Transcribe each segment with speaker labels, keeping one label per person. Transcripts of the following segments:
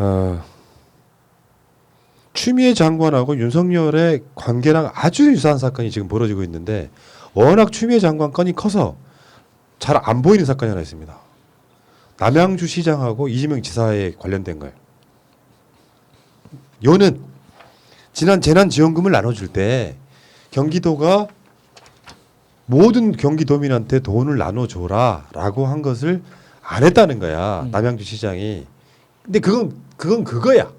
Speaker 1: 어, 추미애 장관하고 윤석열의 관계랑 아주 유사한 사건이 지금 벌어지고 있는데 워낙 추미애 장관 건이 커서 잘 안 보이는 사건이 하나 있습니다. 남양주 시장하고 이재명 지사에 관련된 거예요. 요는 지난 재난지원금을 나눠줄 때 경기도가 모든 경기도민한테 돈을 나눠줘라 라고 한 것을 안 했다는 거야
Speaker 2: 음.
Speaker 1: 남양주 시장이. 근데 그건 그건 그거야.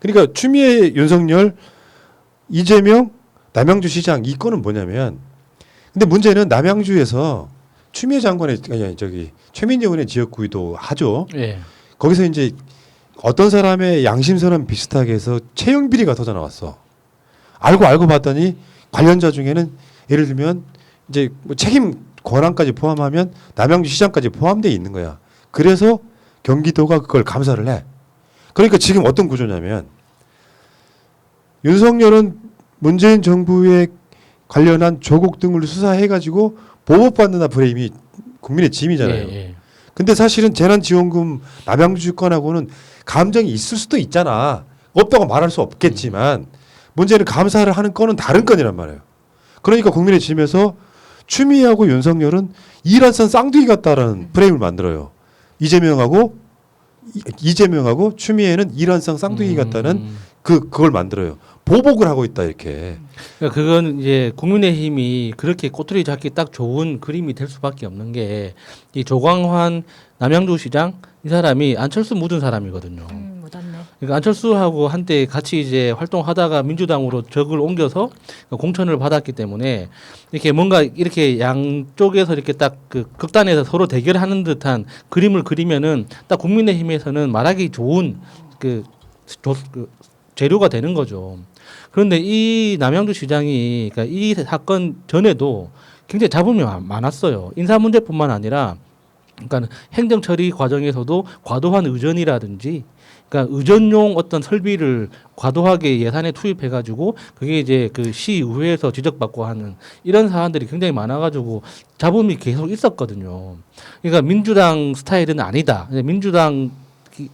Speaker 1: 그러니까 추미애, 윤석열, 이재명, 남양주 시장 이 건은 뭐냐면 근데 문제는 남양주에서 추미애 장관의 아니 저기 최민희 의원의 지역구도 하죠.
Speaker 2: 예.
Speaker 1: 거기서 이제 어떤 사람의 양심선언 비슷하게 해서 채용 비리가 터져 나왔어. 알고 알고 봤더니 관련자 중에는 예를 들면 이제 뭐 책임 권한까지 포함하면 남양주 시장까지 포함되어 있는 거야. 그래서 경기도가 그걸 감사를 해. 그러니까 지금 어떤 구조냐면 윤석열은 문재인 정부에 관련한 조국 등을 수사해 가지고 보복받는다 프레임이 국민의 짐이잖아요.
Speaker 2: 예, 예.
Speaker 1: 근데 사실은 재난지원금 남양주 건하고는 감정이 있을 수도 있잖아. 없다고 말할 수 없겠지만 문제는 감사를 하는 건은 다른 건이란 말이에요. 그러니까 국민의 짐에서 추미애하고 윤석열은 이란선 쌍둥이 같다라는 프레임을 만들어요. 이재명하고 이- 이재명하고 추미애는 이란성 쌍둥이 같다는
Speaker 2: 음.
Speaker 1: 그 그걸 만들어요. 보복을 하고 있다 이렇게.
Speaker 2: 그러니까 그건 이제 국민의힘이 그렇게 꼬투리 잡기 딱 좋은 그림이 될 수밖에 없는 게 이 조광환 남양주시장 이 사람이 안철수 묻은 사람이거든요.
Speaker 3: 음.
Speaker 2: 그러니까 안철수하고 한때 같이 이제 활동하다가 민주당으로 적을 옮겨서 공천을 받았기 때문에 이렇게 뭔가 이렇게 양쪽에서 이렇게 딱 그 극단에서 서로 대결하는 듯한 그림을 그리면은 딱 국민의힘에서는 말하기 좋은 그, 조, 그 재료가 되는 거죠. 그런데 이 남양주 시장이 그러니까 이 사건 전에도 굉장히 잡음이 많- 많았어요. 인사 문제뿐만 아니라 그러니까 행정 처리 과정에서도 과도한 의전이라든지 그러니까 의전용 어떤 설비를 과도하게 예산에 투입해 가지고 그게 이제 그 시의회에서 지적받고 하는 이런 사안들이 굉장히 많아 가지고 잡음이 계속 있었거든요. 그러니까 민주당 스타일은 아니다. 민주당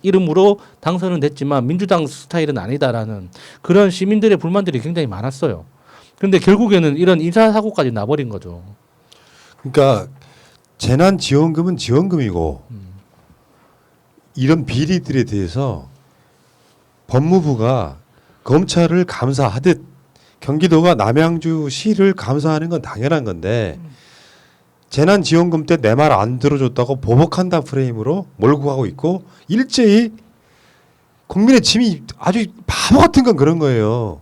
Speaker 2: 이름으로 당선은 됐지만 민주당 스타일은 아니다라는 그런 시민들의 불만들이 굉장히 많았어요. 근데 결국에는 이런 인사 사고까지 나버린 거죠.
Speaker 1: 그러니까 재난지원금은 지원금이고 이런 비리들에 대해서 법무부가 검찰을 감사하듯 경기도가 남양주시를 감사하는 건 당연한 건데 재난지원금 때 내 말 안 들어줬다고 보복한다 프레임으로 몰고 가고 있고 일제히 국민의 짐이 아주 바보 같은 건 그런 거예요.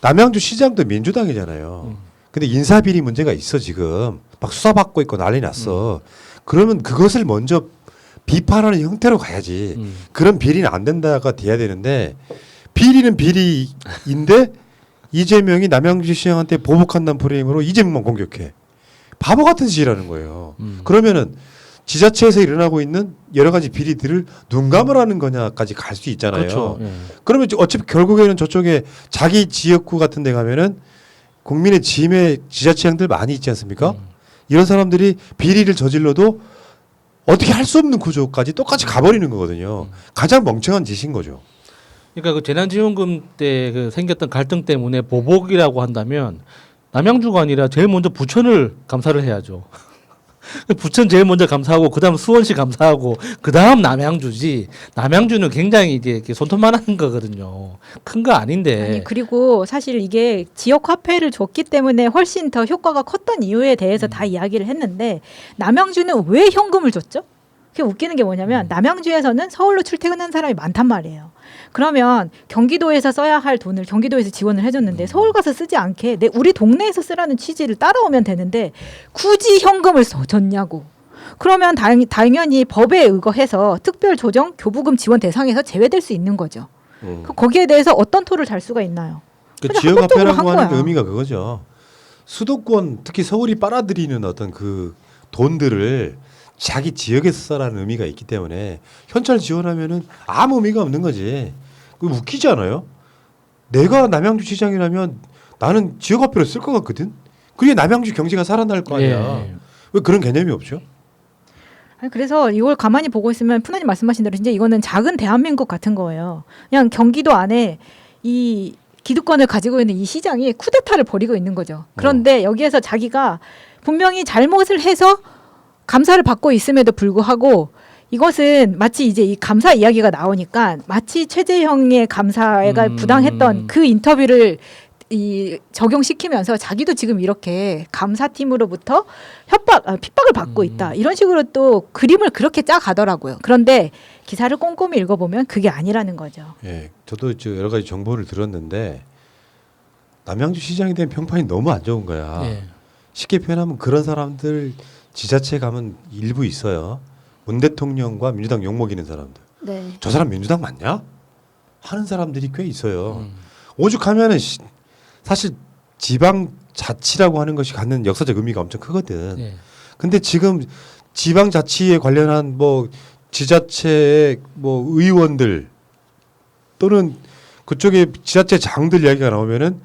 Speaker 1: 남양주 시장도 민주당이잖아요.
Speaker 2: 음.
Speaker 1: 근데 인사비리 문제가 있어 지금 막 수사받고 있고 난리 났어. 그러면 그것을 먼저 비판하는 형태로 가야지.
Speaker 2: 음.
Speaker 1: 그런 비리는 안 된다가 돼야 되는데 비리는 비리인데 이재명이 남양주 시장한테 보복한다는 프레임으로 이재명만 공격해. 바보 같은 짓이라는 거예요.
Speaker 2: 음.
Speaker 1: 그러면은 지자체에서 일어나고 있는 여러 가지 비리들을 눈 감으라는 거냐까지 갈 수 있잖아요.
Speaker 2: 그렇죠. 예.
Speaker 1: 그러면 어차피 결국에는 저쪽에 자기 지역구 같은 데 가면은 국민의 짐의 지자체장들 많이 있지 않습니까?
Speaker 2: 음.
Speaker 1: 이런 사람들이 비리를 저질러도 어떻게 할 수 없는 구조까지 똑같이 가버리는 거거든요. 가장 멍청한 짓인 거죠.
Speaker 2: 그러니까 그 재난지원금 때 그 생겼던 갈등 때문에 보복이라고 한다면 남양주가 아니라 제일 먼저 부천을 감사를 해야죠. 부천 제일 먼저 감사하고 그다음 수원시 감사하고 그다음 남양주지. 남양주는 굉장히 이제 이렇게 손톱만한 거거든요. 큰 거 아닌데.
Speaker 3: 아니 그리고 사실 이게 지역 화폐를 줬기 때문에 훨씬 더 효과가 컸던 이유에 대해서 다 이야기를 했는데 남양주는 왜 현금을 줬죠? 그게 웃기는 게 뭐냐면 남양주에서는 서울로 출퇴근하는 사람이 많단 말이에요. 그러면 경기도에서 써야 할 돈을 경기도에서 지원을 해줬는데 서울 가서 쓰지 않게 내 우리 동네에서 쓰라는 취지를 따라오면 되는데 굳이 현금을 써 줬냐고. 그러면 당, 당연히 법에 의거해서 특별 조정 교부금 지원 대상에서 제외될 수 있는 거죠. 그 거기에 대해서 어떤 토를 달 수가 있나요?
Speaker 1: 그
Speaker 3: 그냥
Speaker 1: 지역
Speaker 3: 합법적으로
Speaker 1: 화폐라고
Speaker 3: 한
Speaker 1: 하는
Speaker 3: 거야.
Speaker 1: 의미가 그거죠. 수도권 특히 서울이 빨아들이는 어떤 그 돈들을 자기 지역에서 써라는 의미가 있기 때문에 현찰 지원하면은 아무 의미가 없는 거지. 그 웃기지 않아요? 내가 남양주 시장이라면 나는 지역 화폐로 쓸것 같거든. 그게 남양주 경제가 살아날 거 아니야.
Speaker 2: 예.
Speaker 1: 왜 그런 개념이 없죠?
Speaker 3: 아니, 그래서 이걸 가만히 보고 있으면 푸나님 말씀하신 대로 진짜 이거는 작은 대한민국 같은 거예요. 그냥 경기도 안에 이 기득권을 가지고 있는 이 시장이 쿠데타를 벌이고 있는 거죠. 그런데 여기에서 자기가 분명히 잘못을 해서 감사를 받고 있음에도 불구하고 이것은 마치 이제 이 감사 이야기가 나오니까 마치 최재형의 감사가
Speaker 2: 음.
Speaker 3: 부당했던 그 인터뷰를 이 적용시키면서 자기도 지금 이렇게 감사팀으로부터 협박, 아, 핍박을 받고
Speaker 2: 음.
Speaker 3: 있다. 이런 식으로 또 그림을 그렇게 짜 가더라고요. 그런데 기사를 꼼꼼히 읽어보면 그게 아니라는 거죠.
Speaker 1: 예, 저도 저 여러 가지 정보를 들었는데 남양주 시장에 대한 평판이 너무 안 좋은 거야.
Speaker 2: 예.
Speaker 1: 쉽게 표현하면 그런 사람들 지자체 가면 일부 있어요. 문 대통령과 민주당 욕먹이는 사람들.
Speaker 4: 네.
Speaker 1: 저 사람 민주당 맞냐? 하는 사람들이 꽤 있어요.
Speaker 2: 음.
Speaker 1: 오죽하면은 시- 사실 지방 자치라고 하는 것이 갖는 역사적 의미가 엄청 크거든.
Speaker 2: 예.
Speaker 1: 근데 지금 지방 자치에 관련한 뭐 지자체의 뭐 의원들 또는 그쪽에 지자체 장들 이야기가 나오면은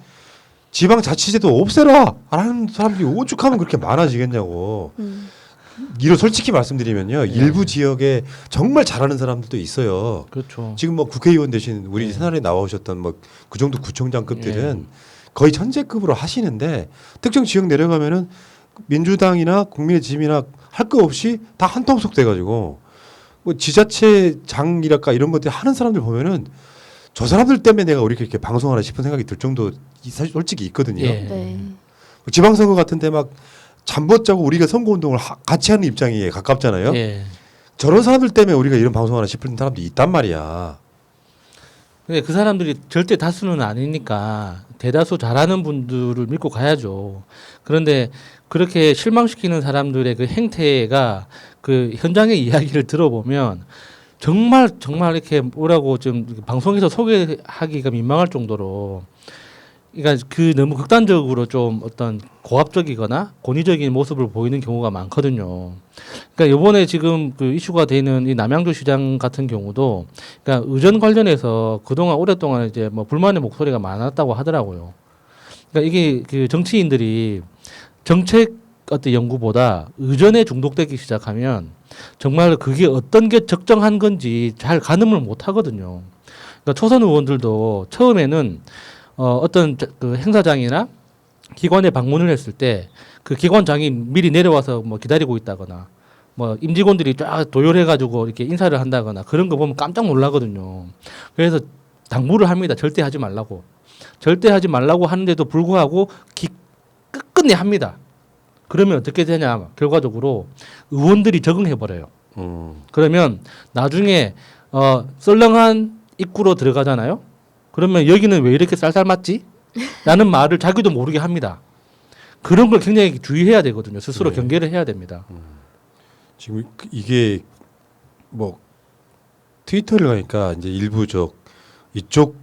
Speaker 1: 지방 자치제도 없애라 라는 사람들이 오죽하면 그렇게 많아지겠냐고.
Speaker 4: 음.
Speaker 1: 이로 솔직히 말씀드리면요.
Speaker 2: 예.
Speaker 1: 일부 지역에 정말 잘하는 사람들도 있어요.
Speaker 2: 그렇죠.
Speaker 1: 지금 뭐 국회의원 되신 우리
Speaker 2: 예.
Speaker 1: 새날에 나오셨던 뭐 그 정도 구청장급들은 거의 천재급으로 하시는데 특정 지역 내려가면은 민주당이나 국민의힘이나 할 거 없이 다 한통속 돼가지고 뭐 지자체 장이랄까 이런 것들 하는 사람들 보면은 저 사람들 때문에 내가 우리 이렇게 방송하나 싶은 생각이 들 정도 이- 사실 솔직히 있거든요.
Speaker 2: 예.
Speaker 4: 네.
Speaker 1: 지방선거 같은데 막 잠 못 자고 우리가 선거 운동을 하- 같이 하는 입장에 가깝잖아요.
Speaker 2: 예.
Speaker 1: 저런 사람들 때문에 우리가 이런 방송하나 싶은 사람도 있단 말이야.
Speaker 2: 근데 그 사람들이 절대 다수는 아니니까 대다수 잘하는 분들을 믿고 가야죠. 그런데 그렇게 실망시키는 사람들의 그 행태가 그 현장의 이야기를 들어보면 정말 정말 이렇게 뭐라고 좀 방송에서 소개하기가 민망할 정도로 그러니까 그 너무 극단적으로 좀 어떤 고압적이거나 권위적인 모습을 보이는 경우가 많거든요. 그러니까 이번에 지금 그 이슈가 되는 이 남양주 시장 같은 경우도 그러니까 의전 관련해서 그동안 오랫동안 이제 뭐 불만의 목소리가 많았다고 하더라고요. 그러니까 이게 그 정치인들이 정책 어떤 연구보다 의전에 중독되기 시작하면 정말 그게 어떤 게 적정한 건지 잘 가늠을 못 하거든요. 그러니까 초선 의원들도 처음에는 어, 어떤 저- 그 행사장이나 기관에 방문을 했을 때 그 기관장이 미리 내려와서 뭐 기다리고 있다거나 뭐 임직원들이 쫙 도열해가지고 이렇게 인사를 한다거나 그런 거 보면 깜짝 놀라거든요. 그래서 당부를 합니다. 절대 하지 말라고. 절대 하지 말라고 하는데도 불구하고 기, 끝끝내 합니다. 그러면 어떻게 되냐? 결과적으로 의원들이 적응해 버려요.
Speaker 1: 음.
Speaker 2: 그러면 나중에 어 썰렁한 입구로 들어가잖아요. 그러면 여기는 왜 이렇게 쌀쌀 맞지? 라는 말을 자기도 모르게 합니다. 그런 걸 굉장히 주의해야 되거든요. 스스로
Speaker 1: 네.
Speaker 2: 경계를 해야 됩니다.
Speaker 1: 지금 그- 이게 뭐 트위터를 가니까 이제 일부적 이쪽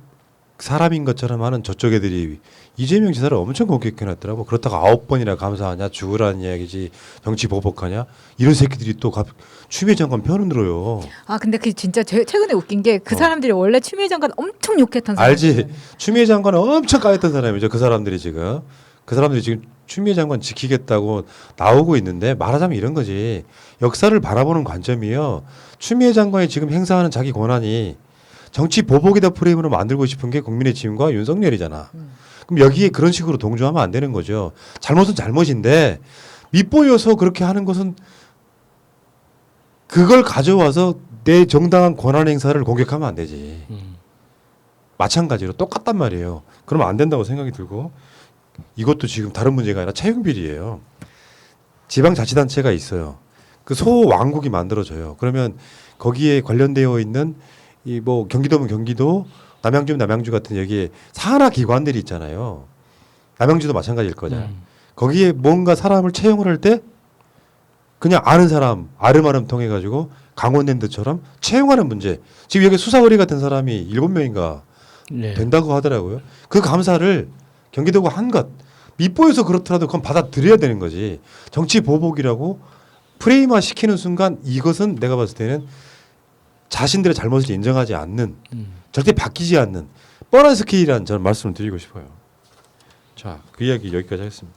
Speaker 1: 사람인 것처럼 하는 저쪽 애들이 이재명 지사를 엄청 공격해놨더라고. 그렇다고 아홉 번이나 감사하냐, 죽으라는 이야기지, 정치 보복하냐 이런 새끼들이 또 갑, 추미애 장관 편을 들어요.
Speaker 3: 아 근데 그 진짜 제- 최근에 웃긴 게 그
Speaker 1: 어.
Speaker 3: 사람들이 원래 추미애 장관 엄청 욕했던 사람.
Speaker 1: 알지? 추미애 장관은 엄청 까였던 사람이죠. 그 사람들이 지금 그 사람들이 지금 추미애 장관 지키겠다고 나오고 있는데 말하자면 이런 거지. 역사를 바라보는 관점이요. 추미애 장관이 지금 행사하는 자기 권한이 정치 보복이다 프레임으로 만들고 싶은 게 국민의힘과 윤석열이잖아. 그럼 여기에 그런 식으로 동조하면 안 되는 거죠. 잘못은 잘못인데 밑보여서 그렇게 하는 것은 그걸 가져와서 내 정당한 권한 행사를 공격하면 안 되지.
Speaker 2: 음.
Speaker 1: 마찬가지로 똑같단 말이에요. 그러면 안 된다고 생각이 들고 이것도 지금 다른 문제가 아니라 채용비리예요. 지방자치단체가 있어요. 그 소왕국이 만들어져요. 그러면 거기에 관련되어 있는 이 뭐 경기도면 경기도, 남양주면 남양주 같은 여기에 산하 기관들이 있잖아요. 남양주도 마찬가지일 거잖아요.
Speaker 2: 음.
Speaker 1: 거기에 뭔가 사람을 채용을 할 때 그냥 아는 사람 아름아름 통해 가지고 강원랜드처럼 채용하는 문제. 지금 여기 수사 의뢰 같은 사람이 일곱 명인가
Speaker 2: 네.
Speaker 1: 된다고 하더라고요. 그 감사를 경기도가 한 것. 밑보여서 그렇더라도 그건 받아들여야 되는 거지. 정치 보복이라고 프레임화 시키는 순간 이것은 내가 봤을 때는 자신들의 잘못을 인정하지 않는
Speaker 2: 음.
Speaker 1: 절대 바뀌지 않는 뻔한 스킬이라는 저는 말씀을 드리고 싶어요. 자, 그 이야기 여기까지 하겠습니다.